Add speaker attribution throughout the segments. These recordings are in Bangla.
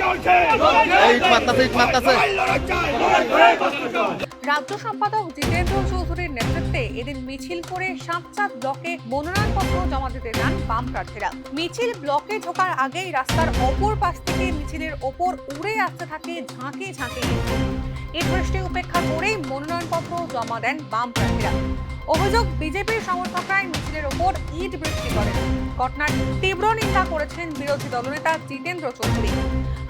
Speaker 1: চলছে।
Speaker 2: রাজ্য সম্পাদক জিতেন্দ্র চৌধুরীর নেতৃত্বে এদিন মিছিল করে সাতচাঁদ ব্লকে মনোনয়নপত্র জমা দিতে যান বাম প্রার্থীরা। মিছিল ব্লকে ঢোকার আগেই রাস্তার অপর পাশ থেকে মিছিলের ওপর উড়ে আসতে থাকে ঝাঁকে ঝাঁকে। ইট। এই দৃষ্টি উপেক্ষা করেই মনোনয়নপত্র জমা দেন বাম প্রার্থীরা। অভিযোগ বিজেপির সমর্থকরাই মিছিলের ওপর ইট বৃষ্টি করেন ঘটনার তীব্র নিন্দা করেছেন বিরোধী দলনেতা জিতেন্দ্র চৌধুরী।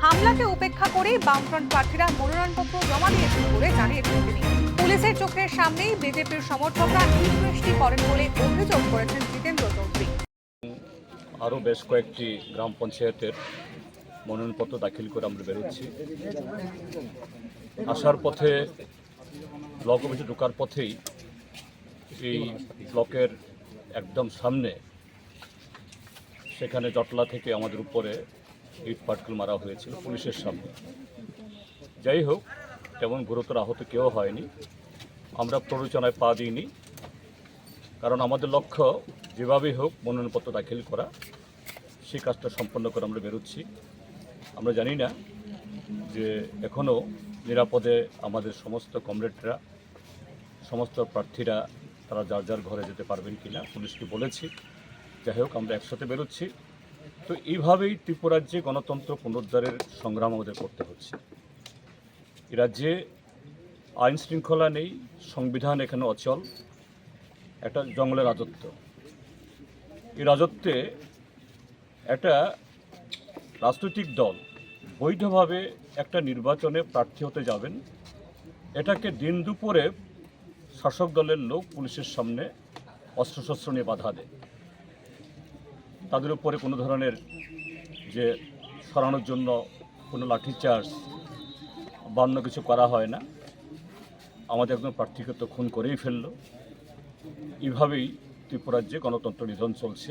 Speaker 2: হামলাকে উপেক্ষা করেই বামফ্রন্ট প্রার্থীরা মনোনয়নপত্র জমা দিয়েছেন বলে জানিয়েছেন তিনি। পুলিশের চোখের সামনেই বিজেপির সমর্থকরা ইট বৃষ্টি করেন বলে অভিযোগ করেছেন জিতেন্দ্র চৌধুরী।
Speaker 3: আরও বেশ কয়েকটি গ্রাম পঞ্চায়েতের মনোনয়নপত্র দাখিল করে আমরা বেরোচ্ছি। আসার পথে ব্লক অফিসে ঢোকার পথেই এই ব্লকের একদম সামনে, সেখানে জটলা থেকে আমাদের উপরে ইট পাটকেল মারা হয়েছিল পুলিশের সামনে। যাই হোক, তেমন গুরুতর আহত কেউ হয়নি। আমরা প্ররোচনায় পা দিইনি। কারণ আমাদের লক্ষ্য, যেভাবেই হোক মনোনয়নপত্র দাখিল করা, সেই কাজটা সম্পন্ন করে আমরা বেরোচ্ছি। আমরা জানি না যে এখনও নিরাপদে আমাদের সমস্ত কমরেডরা, সমস্ত প্রার্থীরা তারা যার যার ঘরে যেতে পারবেন কি না পুলিশকে বলেছি। যাই হোক, আমরা একসাথে বেরোচ্ছি। তো এইভাবেই ত্রিপুরাজ্যে গণতন্ত্র পুনরুদ্ধারের সংগ্রাম আমাদের করতে হচ্ছে। এ রাজ্যে আইন শৃঙ্খলা নেই, সংবিধান এখানে অচল, একটা জঙ্গলের রাজত্ব। এই রাজত্বে একটা রাজনৈতিক দল বৈধভাবে একটা নির্বাচনে প্রার্থী হতে যাবেন। এটাকে দিন দুপুরে শাসক দলের লোক পুলিশের সামনে অস্ত্রশস্ত্র নিয়ে বাধা দেয়। তাদের উপরে কোনো ধরনের যে সরানোর জন্য কোনো লাঠিচার্জ বা অন্য কিছু করা হয় না। আমাদের একজন প্রার্থীকে তো খুন করেই ফেলল। এইভাবেই ত্রিপুরাজ্যে গণতন্ত্র নিধন চলছে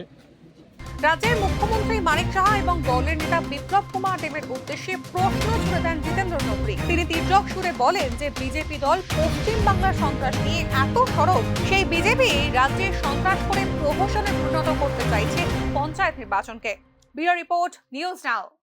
Speaker 2: রাজ্যের মুখ্যমন্ত্রী মানিক সাহা এবং দলের নেতা বিপ্লব কুমার দেবের উদ্দেশ্যে প্রশ্ন ছুড়ে দেন জিতেন্দ্র চৌধুরী। তিনি তীর্যক সুরে বলেন যে, বিজেপি দল পশ্চিম বাংলার সন্ত্রাস নিয়ে এত সরব, সেই বিজেপি রাজ্যে সন্ত্রাস করে প্রহসনে পরিণত করতে চাইছে পঞ্চায়েত নির্বাচনকে। Bureau report, news now.